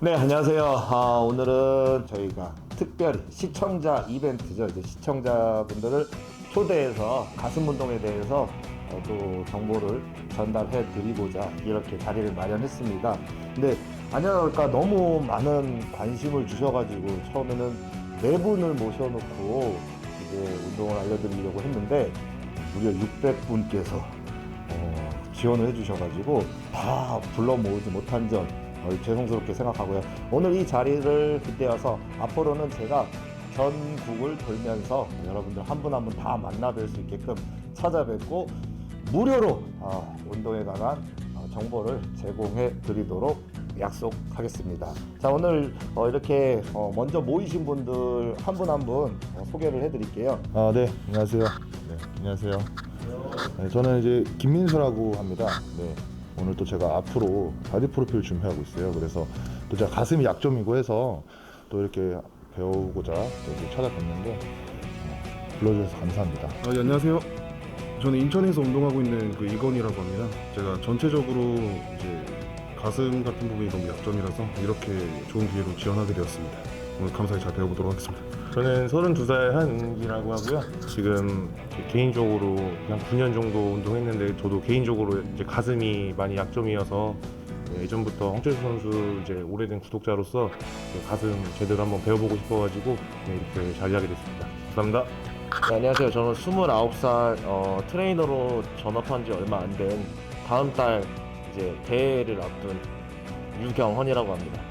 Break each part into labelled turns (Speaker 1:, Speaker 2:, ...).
Speaker 1: 네, 안녕하세요. 아, 오늘은 저희가 특별히 시청자 이벤트죠. 이제 시청자분들을 초대해서 가슴 운동에 대해서 어, 또 정보를 전달해 드리고자 이렇게 자리를 마련했습니다. 근데 아니랄까 너무 많은 관심을 주셔가지고 처음에는 네 분을 모셔놓고 이제 운동을 알려드리려고 했는데 무려 600분께서 어, 지원을 해주셔가지고 다 불러 모으지 못한 점 어, 죄송스럽게 생각하고요. 오늘 이 자리를 빗대어서 앞으로는 제가 전국을 돌면서 여러분들 한 분 한 분 다 만나 뵐 수 있게끔 찾아뵙고 무료로 어, 운동에 관한 어, 정보를 제공해 드리도록 약속하겠습니다. 자 오늘 어, 이렇게 어, 먼저 모이신 분들 한 분 한분 소개를 해드릴게요. 아 네 안녕하세요. 네 안녕하세요. 네, 저는 이제 김민수라고 합니다. 네. 오늘 또 제가 앞으로 바디 프로필 준비하고 있어요. 그래서 또 제가 가슴이 약점이고 해서 또 이렇게 배우고자 또 이렇게 찾아뵙는데 어, 불러주셔서 감사합니다.
Speaker 2: 아, 예, 안녕하세요. 저는 인천에서 운동하고 있는 그 이건이라고 합니다. 제가 전체적으로 이제 가슴 같은 부분이 너무 약점이라서 이렇게 좋은 기회로 지원하게 되었습니다. 오늘 감사히 잘 배워보도록 하겠습니다.
Speaker 3: 저는 32살 한은기라고 하고요. 지금 개인적으로 한 9년 정도 운동했는데 저도 개인적으로 이제 가슴이 많이 약점이어서 예전부터 홍철수 선수 이제 오래된 구독자로서 가슴 제대로 한번 배워보고 싶어가지고 네, 이렇게 자리하게 됐습니다. 감사합니다.
Speaker 4: 네, 안녕하세요. 저는 29살 어, 트레이너로 전업한 지 얼마 안 된 다음 달 이제 대회를 앞둔 유경헌이라고 합니다.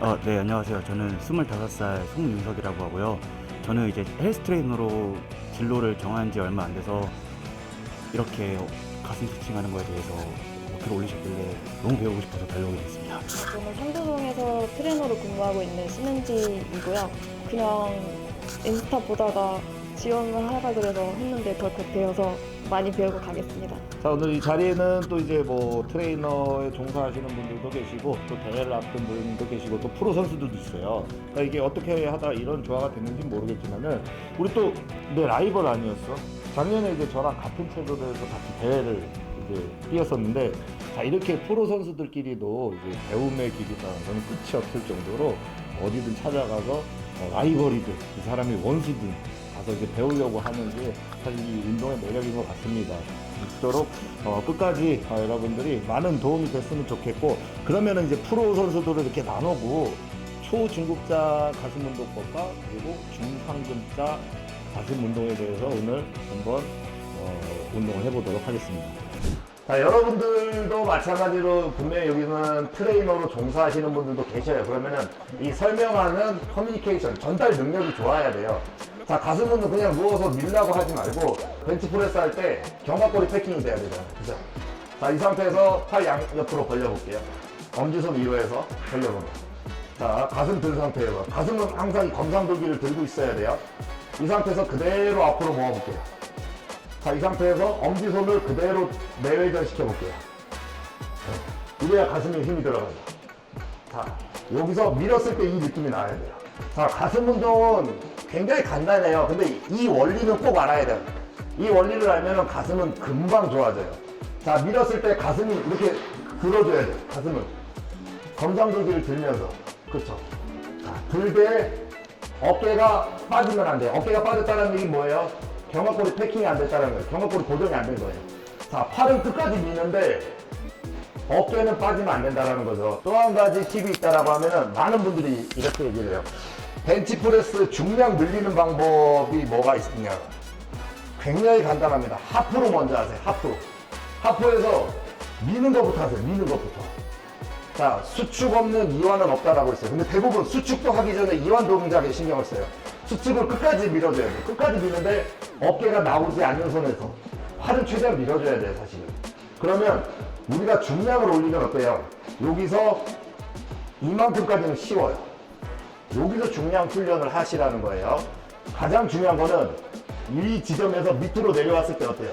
Speaker 5: 어, 네, 안녕하세요. 저는 25살 송윤석이라고 하고요. 저는 이제 헬스 트레이너로 진로를 정한 지 얼마 안 돼서 이렇게 가슴 스트칭하는 거에 대해서 어플을 올리셨길래 너무 배우고 싶어서 달려오게 됐습니다.
Speaker 6: 저는 상도동에서 트레이너로 근무하고 있는 신은지이고요. 그냥 인스타 보다가 지원을 하라 그래서 했는데 더 급해여서 많이 배우고 가겠습니다.
Speaker 1: 자 오늘 이 자리에는 또 이제 뭐 트레이너에 종사하시는 분들도 계시고 또 대회를 앞둔 분도 계시고 또 프로 선수들도 있어요. 그러니까 이게 어떻게 하다 이런 조화가 됐는지 모르겠지만은 우리 또 내 라이벌 아니었어? 작년에 이제 저랑 같은 체급에서 같이 대회를 이제 뛰었었는데 자 이렇게 프로 선수들끼리도 이제 배움의 길이가 저는 끝이 없을 정도로 어디든 찾아가서 어, 라이벌이든 이 사람이 원수든 가서 이제 배우려고 하는 게 사실 이 운동의 매력인 것 같습니다. 있도록 어, 끝까지 어, 여러분들이 많은 도움이 됐으면 좋겠고 그러면은 이제 프로 선수들을 이렇게 나누고 초중급자 가슴 운동법과 그리고 중상급자 가슴 운동에 대해서 오늘 한번 어, 운동을 해보도록 하겠습니다. 자, 여러분들도 마찬가지로 분명히 여기는 트레이너로 종사하시는 분들도 계셔요. 그러면은 이 설명하는 커뮤니케이션, 전달 능력이 좋아야 돼요. 자, 가슴은 그냥 누워서 밀라고 하지 말고 벤치 프레스 할때 견갑골이 패킹이 돼야 되잖아요. 그죠? 자, 이 상태에서 팔 양 옆으로 벌려볼게요. 엄지손 위로 해서 벌려보면. 자, 가슴 든 상태에서. 가슴은 항상 이 검상돌기를 들고 있어야 돼요. 이 상태에서 그대로 앞으로 모아볼게요. 자, 이 상태에서 엄지손을 그대로 내외전 시켜볼게요. 네. 이래야 가슴에 힘이 들어가요. 자, 여기서 밀었을 때 이 느낌이 나야 돼요. 자, 가슴 운동은 굉장히 간단해요. 근데 이 원리는 꼭 알아야 돼요. 이 원리를 알면 가슴은 금방 좋아져요. 자, 밀었을 때 가슴이 이렇게 들어줘야 돼요. 가슴을. 검상돌기를 들면서. 그렇죠. 자, 들되 어깨가 빠지면 안 돼요. 어깨가 빠졌다는 얘기 뭐예요? 경화골이 패킹이 안 됐다는 거예요. 경화골이 고정이 안 된 거예요. 자, 팔은 끝까지 미는데 어깨는 빠지면 안 된다는 거죠. 또 한 가지 팁이 있다라고 하면은 많은 분들이 이렇게 얘기를 해요. 벤치프레스 중량 늘리는 방법이 뭐가 있느냐. 굉장히 간단합니다. 하프로 먼저 하세요. 하프로. 하프에서 미는 것부터 하세요. 미는 것부터. 자, 수축 없는 이완은 없다라고 했어요. 근데 대부분 수축도 하기 전에 이완 동작에 신경을 써요. 수축을 끝까지 밀어줘야 돼요. 끝까지 미는데 어깨가 나오지 않는 선에서 팔을 최대한 밀어줘야 돼요, 사실은. 그러면 우리가 중량을 올리면 어때요? 여기서 이만큼까지는 쉬워요. 여기서 중량 훈련을 하시라는 거예요. 가장 중요한 거는 이 지점에서 밑으로 내려왔을 때 어때요?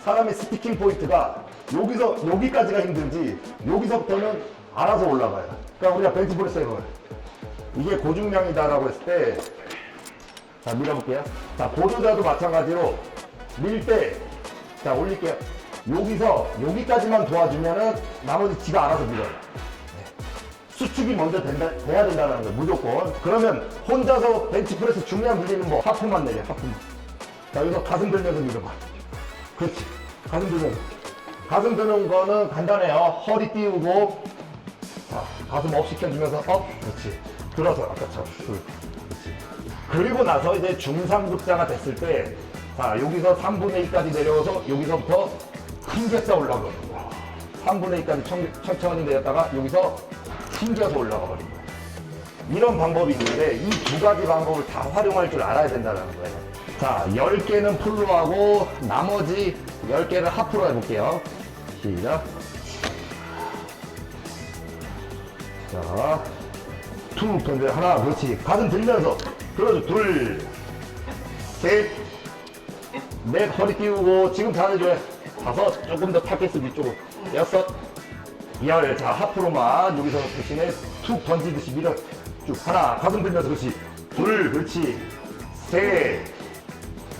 Speaker 1: 사람의 스티킹 포인트가 여기서 여기까지가 힘든지 여기서부터는 알아서 올라가요. 그러니까 우리가 벤치프레스 해봐요. 이게 고중량이다라고 했을 때, 자 밀어볼게요. 자 보조자도 마찬가지로 밀 때, 자 올릴게요. 여기서 여기까지만 도와주면은 나머지 지가 알아서 밀어요. 네. 수축이 먼저 된다, 돼야 된다는 거예요. 무조건. 그러면 혼자서 벤치프레스 중량 들리는 뭐 하프만 내려, 하프만. 자, 여기서 가슴 들면서 밀어봐. 그렇지. 가슴 들면서. 가슴 드는 거는 간단해요. 허리 띄우고, 자, 가슴 업 시켜주면서 업. 그렇지. 들어서 아까처럼. 둘. 그렇지. 그리고 나서 이제 중상급자가 됐을 때, 자, 여기서 3분의 2까지 내려와서 여기서부터 힘겹게 올라가거든요. 3분의 2까지 천, 천천히 내렸다가 여기서 튕겨서 올라가 버린 거예요. 이런 방법이 있는데 이 두 가지 방법을 다 활용할 줄 알아야 된다는 거예요. 자, 10개는 풀로 하고 나머지 10개를 하프로 해볼게요. 시작. 자, 툭 던져. 하나, 그렇지. 가슴 들면서. 그렇죠. 둘, 셋, 넷, 허리 띄우고. 지금 잘해줘요. 다섯, 조금 더 타겟을 위쪽으로. 여섯, 열. 자, 하프로만 여기서 대신에 툭 던지듯이 밀어. 쭉. 하나, 가슴 들면서. 그렇지. 둘, 그렇지. 셋,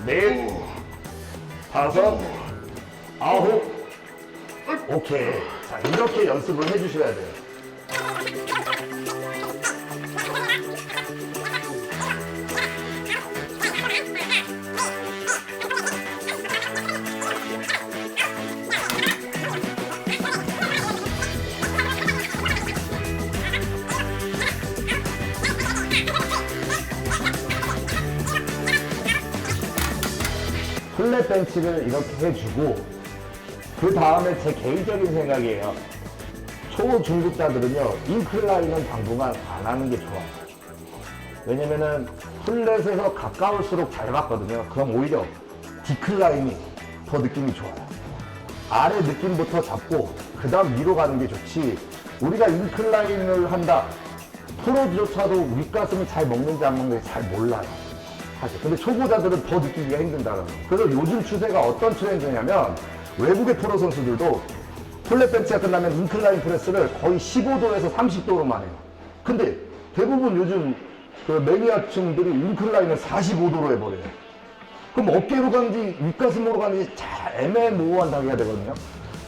Speaker 1: 넷, 다섯, 아홉. 오케이. 자, 이렇게 연습을 해주셔야 돼요. 플랫 벤치를 이렇게 해주고 그 다음에 제 개인적인 생각이에요. 초 중급자들은요 인클라인은 당분간 안 하는 게 좋아요. 왜냐면은 플랫에서 가까울수록 잘 맞거든요. 그럼 오히려 디클라인이 더 느낌이 좋아요. 아래 느낌부터 잡고 그 다음 위로 가는 게 좋지. 우리가 인클라인을 한다. 프로조차도 윗가슴을 잘 먹는지 안 먹는지 잘 몰라요. 사실. 근데 초보자들은 더 느끼기가 힘든다는 거. 그래서 요즘 추세가 어떤 트렌드냐면 외국의 프로 선수들도 플랫 벤치가 끝나면 인클라인 프레스를 거의 15도에서 30도로만 해요. 근데 대부분 요즘 그 매니아층들이 인클라인을 45도로 해버려요. 그럼 어깨로 가는지 윗가슴으로 가는지 잘 애매모호한다고 해야 되거든요.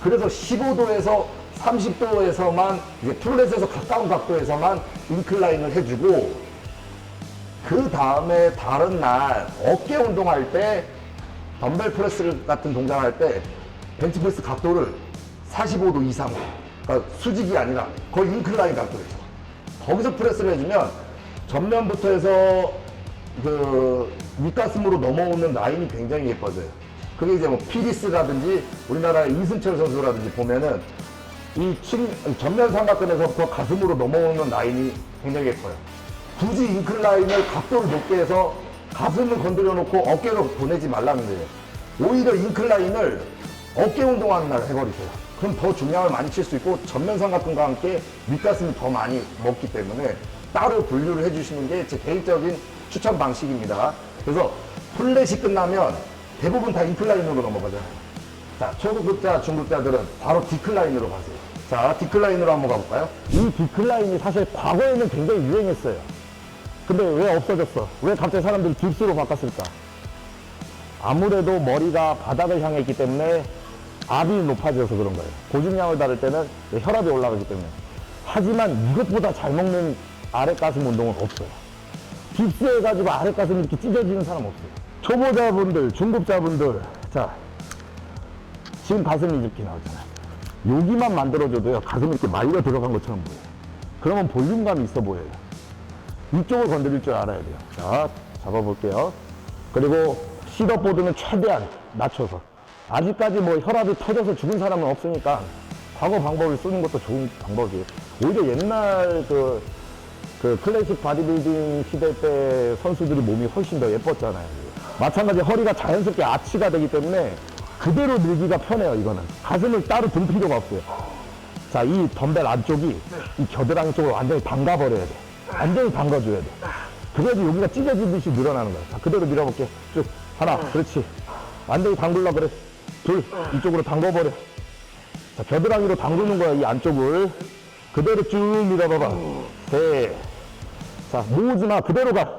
Speaker 1: 그래서 15도에서 30도에서만 이제 플랫에서 가까운 각도에서만 인클라인을 해주고 그 다음에 다른 날 어깨 운동할 때 덤벨 프레스 같은 동작을 할 때 벤치 프레스 각도를 45도 이상 그러니까 수직이 아니라 거의 인클라인 각도에서 거기서 프레스를 해주면 전면부터 해서 그 윗가슴으로 넘어오는 라인이 굉장히 예뻐져요. 그게 이제 뭐 피리스라든지 우리나라의 이승철 선수라든지 보면은 이 친, 전면 삼각근에서부터 가슴으로 넘어오는 라인이 굉장히 예뻐요. 굳이 인클라인을 각도를 높게 해서 가슴을 건드려 놓고 어깨로 보내지 말라는 거예요. 오히려 인클라인을 어깨 운동하는 날 해버리세요. 그럼 더 중량을 많이 칠 수 있고 전면 삼각근과 함께 윗가슴이 더 많이 먹기 때문에 따로 분류를 해주시는 게 제 개인적인 추천 방식입니다. 그래서 플랫이 끝나면 대부분 다 인클라인으로 넘어가잖아요. 자, 초급자, 중급자들은 바로 디클라인으로 가세요. 자, 디클라인으로 한번 가볼까요? 이 디클라인이 사실 과거에는 굉장히 유행했어요. 근데 왜 없어졌어? 왜 갑자기 사람들이 깁스로 바꿨을까? 아무래도 머리가 바닥을 향해 있기 때문에 압이 높아져서 그런 거예요. 고중량을 다룰 때는 혈압이 올라가기 때문에. 하지만 이것보다 잘 먹는 아랫 가슴 운동은 없어요. 깁스해가지고 아랫 가슴이 이렇게 찢어지는 사람 없어요. 초보자분들, 중급자분들, 자, 지금 가슴이 이렇게 나오잖아요. 여기만 만들어줘도요, 가슴이 이렇게 말려 들어간 것처럼 보여요. 그러면 볼륨감이 있어 보여요. 이쪽을 건드릴 줄 알아야 돼요. 자, 잡아볼게요. 그리고 시더보드는 최대한 낮춰서. 아직까지 뭐 혈압이 터져서 죽은 사람은 없으니까 과거 방법을 쓰는 것도 좋은 방법이에요. 오히려 옛날 그, 그 클래식 바디빌딩 시대 때 선수들이 몸이 훨씬 더 예뻤잖아요. 마찬가지 허리가 자연스럽게 아치가 되기 때문에 그대로 늘기가 편해요, 이거는. 가슴을 따로 들 필요가 없어요. 자, 이 덤벨 안쪽이 이 겨드랑이 쪽으로 완전히 담가버려야 돼. 완전히 담가줘야 돼. 그래야지 여기가 찢어지듯이 늘어나는 거야. 자, 그대로 밀어볼게. 쭉. 하나, 그렇지. 완전히 담글라 그래. 둘, 이쪽으로 담궈버려. 자, 겨드랑이로 담그는 거야, 이 안쪽을. 그대로 쭉 밀어봐봐. 셋. 자, 모으지 마. 그대로 가.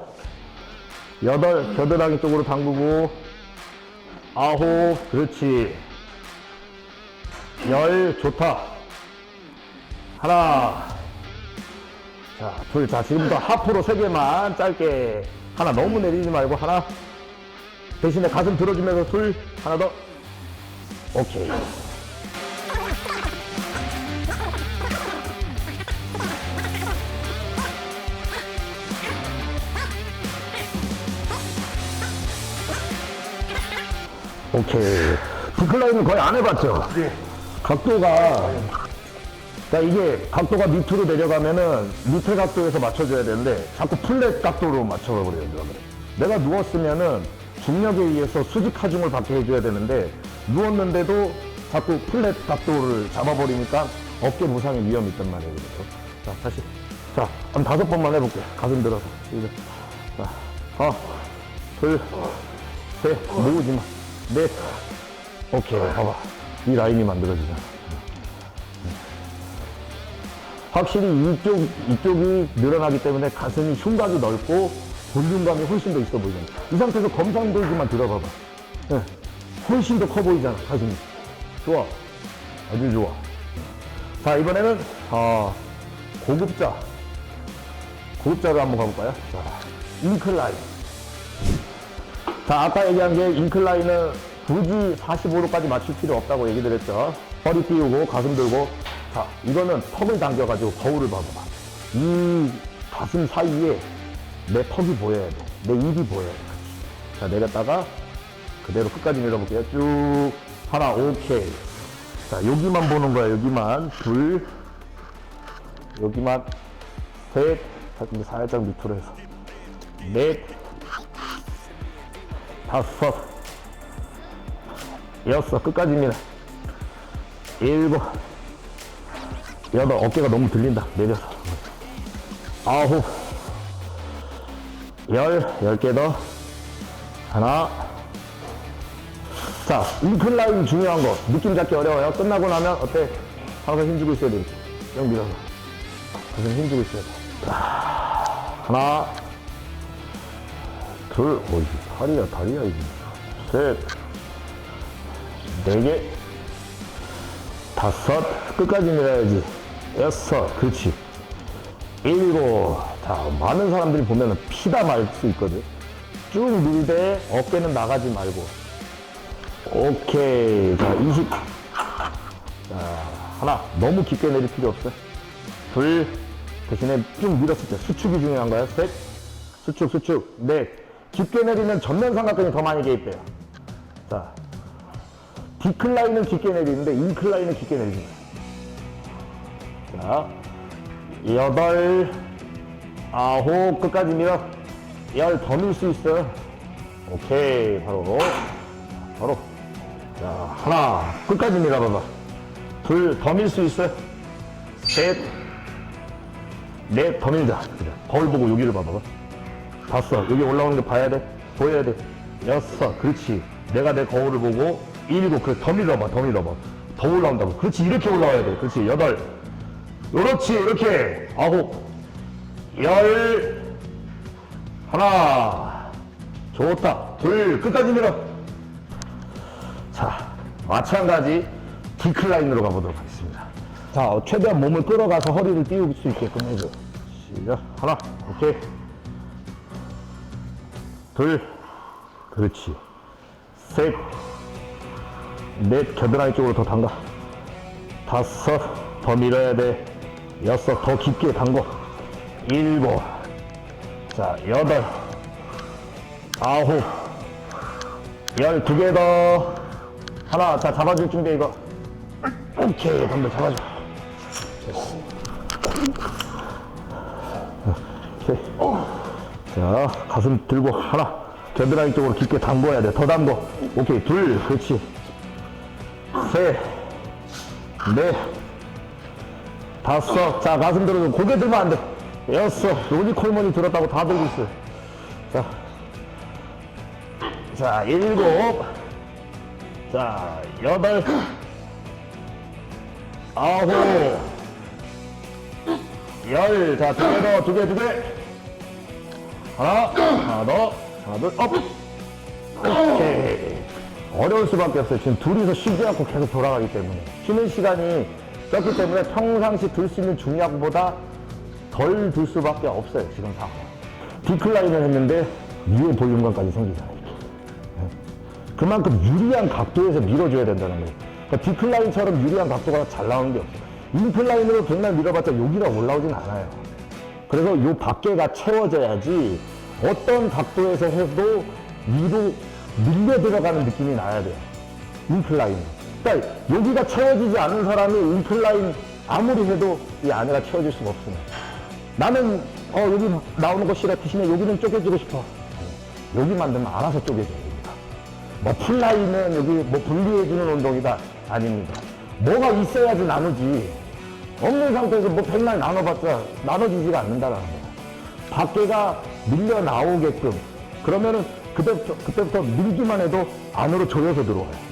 Speaker 1: 여덟, 겨드랑이 쪽으로 담그고. 아홉, 그렇지. 열, 좋다. 하나, 자, 둘. 자, 지금부터 하프로 세 개만 짧게. 하나 너무 내리지 말고 하나. 대신에 가슴 들어주면서 둘. 하나 더. 오케이. 오케이. 디클라인은 거의 안 해봤죠? 네. 각도가, 자, 이게 각도가 밑으로 내려가면은 밑에 각도에서 맞춰줘야 되는데 자꾸 플랫 각도로 맞춰버려요. 누가 그래. 내가 누웠으면은 중력에 의해서 수직 하중을 받게 해줘야 되는데 누웠는데도 자꾸 플랫 각도를 잡아버리니까 어깨 부상의 위험이 있단 말이에요. 그래서. 자, 다시. 자, 한 다섯 번만 해볼게요. 가슴 들어서. 이제. 자, 하나, 둘, 셋, 모으지 마. 넷. 오케이, 봐봐. 이 라인이 만들어지잖아. 확실히 이쪽, 이쪽이 늘어나기 때문에 가슴이 흉곽이 넓고 볼륨감이 훨씬 더 있어 보이잖아. 이 상태에서 검상돌기만 들어봐봐. 예. 훨씬 더 커 보이잖아, 가슴이. 좋아. 아주 좋아. 자, 이번에는, 아, 고급자. 고급자로 한번 가볼까요? 자, 인클라인. 자, 아까 얘기한 게 인클라인은 굳이 45도까지 맞출 필요 없다고 얘기 드렸죠. 허리 띄우고 가슴 들고. 자, 이거는 턱을 당겨가지고 거울을 봐봐. 이 가슴 사이에 내 턱이 보여야 돼. 내 입이 보여야 돼. 자, 내렸다가 그대로 끝까지 밀어볼게요. 쭉. 하나, 오케이. 자, 여기만 보는 거야. 여기만. 둘. 여기만. 셋. 자, 근데 살짝 밑으로 해서. 넷. 다섯, 여섯, 끝까지입니다. 일곱, 여덟, 어깨가 너무 들린다. 내려서. 아홉, 열, 열 개 더. 하나. 자, 인클라인 중요한 거. 느낌 잡기 어려워요. 끝나고 나면 어때? 항상 힘주고 있어야 돼. 영 밀어서. 항상 힘주고 있어야 돼. 자, 하나. 둘, 어이, 다리야, 다리야, 이게. 셋, 네 개, 다섯, 끝까지 밀어야지. 여섯, 그렇지. 일곱, 자, 많은 사람들이 보면은 피다 말 수 있거든. 쭉 밀되 어깨는 나가지 말고. 오케이. 자, 20. 자, 하나. 너무 깊게 내릴 필요 없어. 둘. 대신에 쭉 밀었을 때 수축이 중요한 거야. 셋. 수축, 수축. 넷. 깊게 내리면 전면 삼각근이 더 많이 개입돼요. 자. 디클라인은 깊게 내리는데 인클라인은 깊게 내리는 거야. 자. 여덟. 아홉. 끝까지 밀어. 열 더 밀 수 있어. 오케이. 바로. 바로. 자, 하나. 끝까지 밀어봐봐. 둘. 더 밀 수 있어. 셋. 넷. 더 밀자. 그래. 거울 보고 여기를 봐봐봐. 다섯. 여기 올라오는 거 봐야 돼. 보여야 돼. 여섯. 그렇지. 내가 내 거울을 보고 일곱. 그래. 더 밀어봐. 더 밀어봐. 더 올라온다고. 그렇지. 이렇게 올라와야 돼. 그렇지. 여덟. 그렇지. 이렇게. 아홉. 열. 하나. 좋다. 둘. 끝까지 밀어. 자. 마찬가지 디클라인으로 가보도록 하겠습니다. 자, 어, 최대한 몸을 끌어가서 허리를 띄울 수 있게끔 해줘. 시작. 하나. 오케이. 둘, 그렇지. 셋, 넷, 겨드랑이 쪽으로 더 담가. 다섯, 더 밀어야 돼. 여섯, 더 깊게 담궈. 일곱, 자, 여덟, 아홉, 열, 두 개 더. 하나, 자, 잡아줄 준비, 이거. 오케이, 덤벨 잡아줘. 됐어. 자, 가슴 들고 하나. 겨드랑이 쪽으로 깊게 담궈야 돼. 더 담궈. 오케이. 둘. 그렇지. 셋. 넷. 다섯. 자, 가슴 들어줘. 고개 들면 안 돼. 여섯. 로니콜몬이 들었다고 다 들고 있어. 자. 자, 일곱. 자, 여덟. 아홉. 열. 자, 두 개 더. 두 개, 두 개. 하나, 하나 더, 하나 둘, 업. 오케이. 어려울 수밖에 없어요. 지금 둘이서 쉬지 않고 계속 돌아가기 때문에. 쉬는 시간이 적기 때문에 평상시 들 수 있는 중량보다 더덜들 수밖에 없어요 지금 상황. 디클라인을 했는데 위에 볼륨감까지 생기잖아요. 이렇게. 네. 그만큼 유리한 각도에서 밀어줘야 된다는 거예요. 그러니까 디클라인처럼 유리한 각도가 잘 나오는 게 없어요. 인클라인으로 백날 밀어봤자 여기가 올라오진 않아요. 그래서 요 밖에가 채워져야지 어떤 각도에서 해도 위로 밀려 들어가는 느낌이 나야 돼요. 인클라인. 그러니까 여기가 채워지지 않은 사람이 인클라인 아무리 해도 이 안에가 채워질 수가 없습니다. 나는 어 여기 나오는 거 싫어 대신에 여기는 쪼개지고 싶어. 여기 만들면 알아서 쪼개져요. 뭐 풀라인은 여기 뭐 분리해주는 운동이다 아닙니다. 뭐가 있어야지 나누지. 없는 상태에서 뭐 백날 나눠봤자 나눠지지가 않는다는 거야. 밖에가 밀려 나오게끔 그러면은 그때부터 그때부터 밀기만 해도 안으로 조여서 들어와요.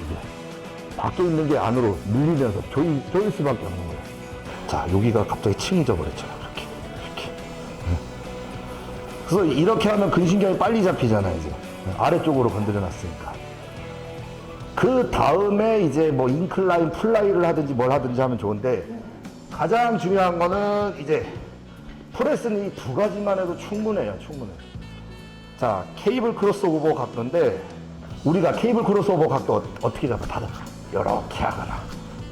Speaker 1: 밖에 있는 게 안으로 밀리면서 조일, 조일 수밖에 없는 거야. 자 여기가 갑자기 층져 버렸잖아. 이렇게 이렇게. 그래서 이렇게 하면 근신경이 빨리 잡히잖아요. 이제 아래쪽으로 건드려 놨으니까. 그 다음에 이제 뭐 인클라인, 플라이를 하든지 뭘 하든지 하면 좋은데 가장 중요한 거는 이제 프레스는 이 두 가지만 해도 충분해요, 충분해. 자, 케이블 크로스오버 각도인데 우리가 케이블 크로스오버 각도 어- 어떻게 잡아? 다들 이렇게 하거나,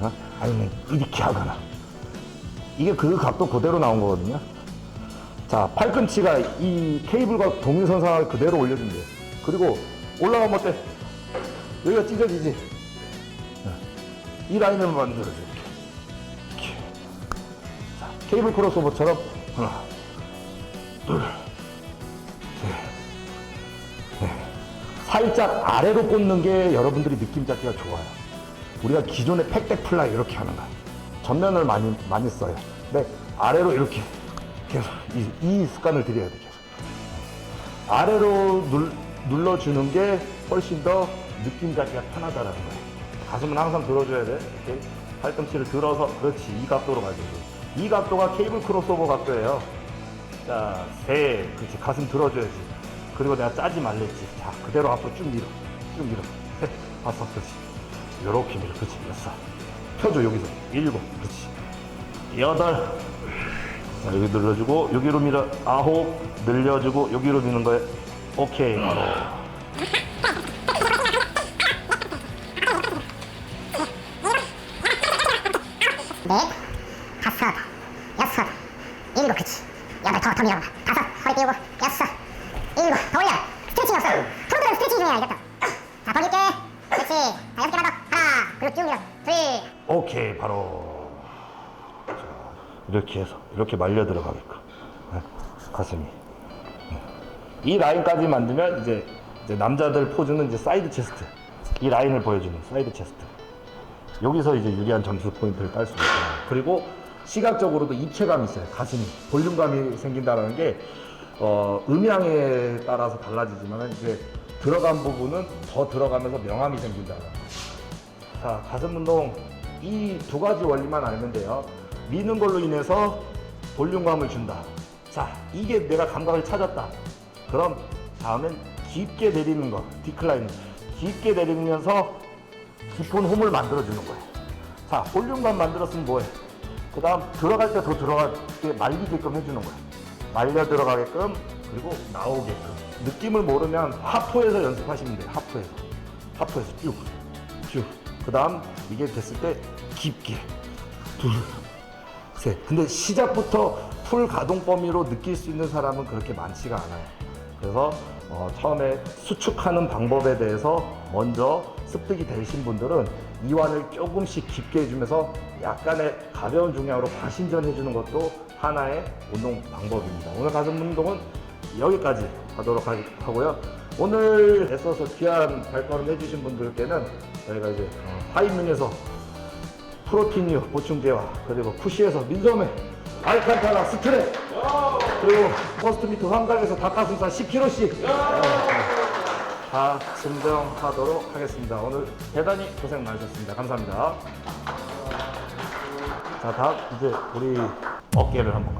Speaker 1: 어? 아니면 이렇게 하거나. 이게 그 각도 그대로 나온 거거든요. 자, 팔꿈치가 이 케이블과 동일선상을 그대로 올려준대요. 그리고 올라가면 어때? 여기가 찢어지지? 어. 이 라인을 만들어줘. 이렇게. 자, 케이블 크로스오버처럼 하나, 둘, 셋, 넷. 살짝 아래로 꽂는 게 여러분들이 느낌 잡기가 좋아요. 우리가 기존의 팩백 플라이 이렇게 하는 거야. 전면을 많이 많이 써요. 근데 아래로 이렇게 계속 이, 이 습관을 들여야 돼 계속. 아래로 눌, 눌러주는 게 훨씬 더 느낌 잡기가 편하다라는 거예요. 가슴은 항상 들어줘야 돼. 이렇게 팔꿈치를 들어서 그렇지 이 각도로 가지고 이 각도가 케이블 크로스오버 각도예요. 자, 셋, 그렇지 가슴 들어줘야지. 그리고 내가 짜지 말랬지. 자, 그대로 앞으로 쭉 밀어, 쭉 밀어. 셋, 다섯, 그렇지. 요렇게 밀어, 그렇지. 여섯. 펴줘 여기서 일곱, 그렇지. 여덟. 자, 여기 늘려주고 여기로 밀어 아홉 늘려주고 여기로 미는 거예요. 오케이 바로.
Speaker 7: 넷, 다섯, 여섯, 일곱, 그치. 여덟, 더, 더 밀어봐. 다섯, 허리 띄우고, 여섯, 일곱, 더 올려. 스트레칭 없어. 프로들은 스트레칭 중요해, 알겠다. 자, 벌릴게. 그렇지. 자, 여섯 개만 더. 하나, 그리고 쭉 밀어. 둘,
Speaker 1: 오케이 바로. 자, 이렇게 해서 이렇게 말려 들어가게끔 네, 가슴이. 네. 이 라인까지 만들면 이제, 이제 남자들 포즈는 이제 사이드 체스트. 이 라인을 보여주는 사이드 체스트. 여기서 이제 유리한 점수 포인트를 딸 수가 있어요. 그리고 시각적으로도 입체감이 있어요. 가슴이 볼륨감이 생긴다는 게 어, 음향에 따라서 달라지지만 이제 들어간 부분은 더 들어가면서 명암이 생긴다. 자 가슴 운동 이 두 가지 원리만 알면 돼요. 미는 걸로 인해서 볼륨감을 준다. 자 이게 내가 감각을 찾았다. 그럼 다음엔 깊게 내리는 거, 디클라인. 깊게 내리면서 깊은 홈을 만들어주는 거예요. 자, 볼륨감 만들었으면 뭐해? 그 다음 들어갈 때 더 들어가게 말리게끔 해주는 거예요. 말려 들어가게끔 그리고 나오게끔. 느낌을 모르면 하프에서 연습하시면 돼요. 하프에서. 하프에서 쭉, 쭉. 그 다음 이게 됐을 때 깊게. 둘, 셋. 근데 시작부터 풀 가동 범위로 느낄 수 있는 사람은 그렇게 많지가 않아요. 그래서 어, 처음에 수축하는 방법에 대해서 먼저 습득이 되신 분들은 이완을 조금씩 깊게 해주면서 약간의 가벼운 중량으로 과신전 해주는 것도 하나의 운동 방법입니다. 오늘 가슴 운동은 여기까지 하도록 하- 하고요. 오늘 애써서 귀한 발걸음 해주신 분들께는 저희가 이제 어, 하이민에서 프로틴류 보충제와 그리고 푸시에서 민소매 알칸타라 스트랩 그리고 퍼스트미트 환각에서 닭가슴살 10kg씩 다 증정하도록 하겠습니다. 오늘 대단히 고생 많으셨습니다. 감사합니다. 자 다음 이제 우리 어깨를 한번